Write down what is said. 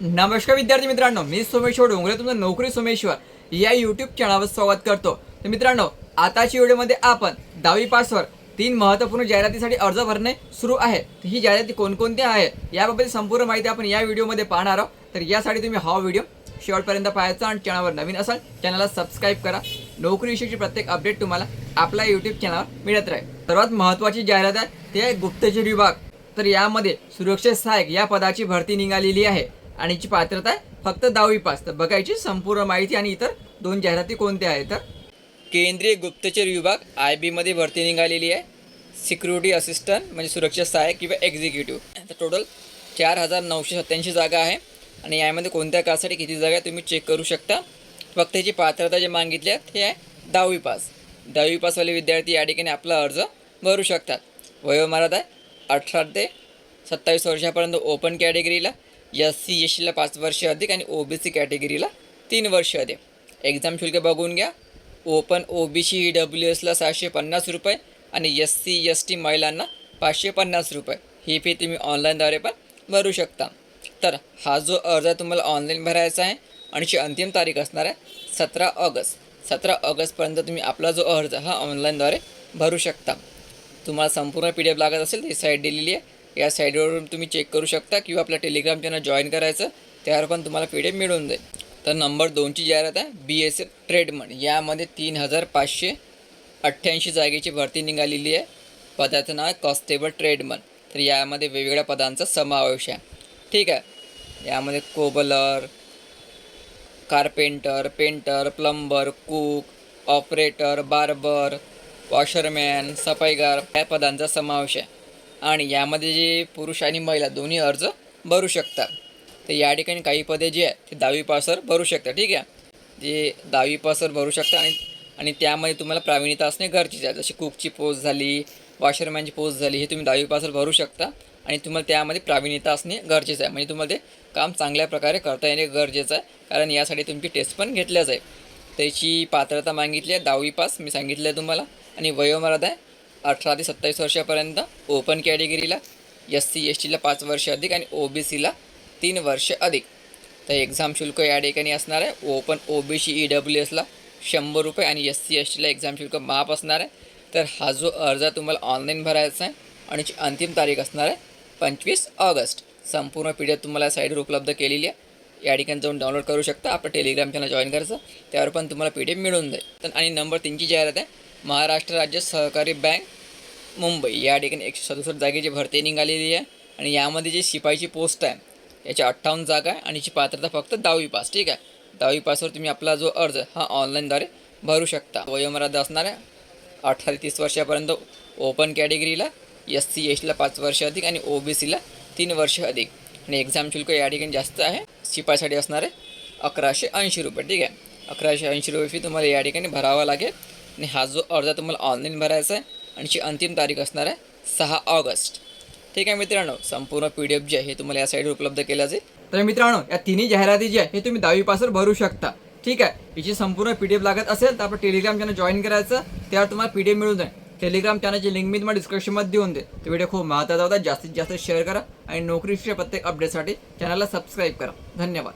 नमस्कार विद्यार्थी मित्रांनो मी सोमेश्वर डोंगरे तुमचं नोकरी सोमेश्वर या यूट्यूब चॅनलवर स्वागत करतो. तर मित्रांनो आताच्या व्हिडिओमध्ये आपण दहावी पासवर तीन महत्त्वपूर्ण जाहिरातीसाठी अर्ज भरणे सुरू आहे. ही जाहिराती कोणकोणत्या आहे याबाबत संपूर्ण माहिती आपण या व्हिडिओमध्ये पाहणार आहोत. तर यासाठी तुम्ही हा व्हिडिओ शेवटपर्यंत पाहायचा आणि चॅनलवर नवीन असाल चॅनलला सबस्क्राईब करा. नोकरीविषयीची प्रत्येक अपडेट तुम्हाला आपल्या यूट्यूब चॅनलवर मिळत राहील. सर्वात महत्त्वाची जाहिरात आहे ते आहे गुप्तचर विभाग. तर यामध्ये सुरक्षित सहाय्यक या पदाची भरती निघालेली आहे. आणि याची पात्रता आहे. फक्त दहावी पास. तर बघायची संपूर्ण माहिती आणि इतर दोन जाहिराती कोणत्या आहेत तर. केंद्रीय गुप्तचर विभाग आय बीमध्ये भरती निघालेली आहे. सिक्युरिटी असिस्टंट म्हणजे सुरक्षा सहाय्यक किंवा एक्झिक्युटिव्ह. तर टोटल चार हजार नऊशे सत्त्याऐंशी जागा आहे. आणि यामध्ये कोणत्या कासाठी किती जागा आहे तुम्ही चेक करू शकता. फक्त याची पात्रता जे मागितली आहे ते आहे दहावी पास. दहावी पासवाले विद्यार्थी या ठिकाणी आपला अर्ज भरू शकतात. वयोमर्यादा आहे अठरा ते सत्तावीस वर्षापर्यंत ओपन कॅटेगरीला एस सी एस सीला पाच वर्ष अधिक आणि ओ बी सी कॅटेगरीला तीन वर्ष अधिक. एक्झाम शुल्क बघून घ्या. Open O B C E W एसला सहाशे पन्नास रुपये आणि एस सी एस टी महिलांना पाचशे पन्नास रुपये. ही फी तुम्ही ऑनलाईनद्वारे पण भरू शकता. तर हा जो अर्ज तुम्हाला ऑनलाईन भरायचा आहे आणि जी अंतिम तारीख असणार आहे सतरा ऑगस्ट. सतरा ऑगस्टपर्यंत तुम्ही आपला जो अर्ज हा ऑनलाईनद्वारे भरू शकता. तुम्हाला संपूर्ण पी डी एफ लागत असेल तर ही साईट दिलेली आहे. या साईडवरून तुम्ही चेक करू शकता किंवा आपल्या टेलिग्राम चॅनल जॉईन करायचं त्यावर पण तुम्हाला पी डी एफ मिळून जाईल. तर नंबर दोनची जाहिरात आहे बी एस एफ ट्रेडमन यामध्ये तीन हजार पाचशे अठ्ठ्याऐंशी जागेची भरती निघालेली आहे. पदाचं नाव आहे कॉन्स्टेबल ट्रेडमन तर यामध्ये वेगवेगळ्या पदांचा समावेश आहे. ठीक आहे? यामध्ये cobbler carpenter painter plumber cook operator barber washerman सफाईगार या पदांचा समावेश आहे. आणि यामध्ये जे पुरुष आणि महिला दोन्ही अर्ज भरू शकतात. तर या ठिकाणी काही पदे जी आहे ते दहावी पासवर भरू शकतात ठीक आहे? जे दहावी पासवर भरू शकता आणि आणि त्यामध्ये तुम्हाला प्रावीण्यता असणे गरजेचे आहे. जशी कुकची पोस्ट झाली वॉशरमॅनची पोस्ट झाली हे तुम्ही दहावी पासवर भरू शकता आणि तुम्हाला त्यामध्ये प्रावीण्यता असणे गरजेचं आहे. म्हणजे तुम्हाला ते काम चांगल्या प्रकारे करता येणे गरजेचं आहे. कारण यासाठी तुमची टेस्ट पण घेतल्या जाईल त्याची पात्रता मागितली आहे दहावी पास मी सांगितलं आहे तुम्हाला. आणि वयोमर्यादा आहे अठरा ते सत्तावीस वर्षापर्यंत ओपन कॅटेगरीला एस सी एस टीला पाच वर्ष अधिक आणि ओ बी सीला तीन वर्ष अधिक. तर एक्झाम शुल्क या ठिकाणी असणार आहे. Open O B C E W एसला शंभर रुपये आणि एस सी एस टीला एक्झाम शुल्क माफ असणार आहे. तर हा जो अर्ज तुम्हाला ऑनलाईन भरायचा आहे आणि अंतिम तारीख असणार आहे पंचवीस ऑगस्ट. संपूर्ण पी डी एफ तुम्हाला साईडवर उपलब्ध केलेली आहे. या ठिकाणी जाऊन डाउनलोड करू शकता. आपलं टेलिग्राम चॅनल जॉईन करायचं. त्यावर पण तुम्हाला पी डी एफ मिळून जाईल. तर आणि नंबर तीनची जाहिरात आहे. महाराष्ट्र राज्य सहकारी बँक मुंबई या ठिकाणी एकशे सदुसष्ट जागेची भरती निघालेली आहे आणि यामध्ये जी शिपाईची पोस्ट आहे याच्या अठ्ठावन्न जागा आहे आणि याची पात्रता फक्त दहावी पास ठीक आहे? दहावी पासवर तुम्ही आपला जो अर्ज हा ऑनलाईनद्वारे भरू शकता. वयोमर्यादा असणार आहे अठरा ते तीस वर्षापर्यंत ओपन कॅटेगरीला एस सी एस टीला पाच वर्ष अधिक आणि ओ बी सीला तीन वर्ष अधिक. आणि एक्झाम शुल्क या ठिकाणी जास्त आहे. शिपाईसाठी असणार आहे अकराशे ऐंशी रुपये ठीक आहे? अकराशे ऐंशी रुपये फी तुम्हाला या ठिकाणी भरावा लागेल. आणि हा जो अर्ज तुम्हाला ऑनलाईन भरायचा आहे आणि जी अंतिम तारीख असणार आहे सहा ऑगस्ट. ठीक आहे मित्रांनो संपूर्ण पी डी एफ जे आहे हे तुम्हाला या साईडवर उपलब्ध केलं जाईल तर मित्रांनो या तिन्ही जाहिराती जी आहे हे तुम्ही दहावीपासून भरू शकता. ठीक आहे? याची संपूर्ण पी डी एफ लागत असेल तर आपण टेलिग्राम चॅनल जॉईन करायचं त्यावर तुम्हाला पी डी एफ मिळून जाईल. टेलिग्राम चॅनलची लिंक मी तुम्हाला डिस्क्रिप्शनमध्ये देऊन दे तो व्हिडिओ खूप महत्त्वाचा होता. जास्तीत जास्त शेअर करा आणि नोकरीच्या प्रत्येक अपडेटसाठी चॅनलला सबस्क्राईब करा. धन्यवाद.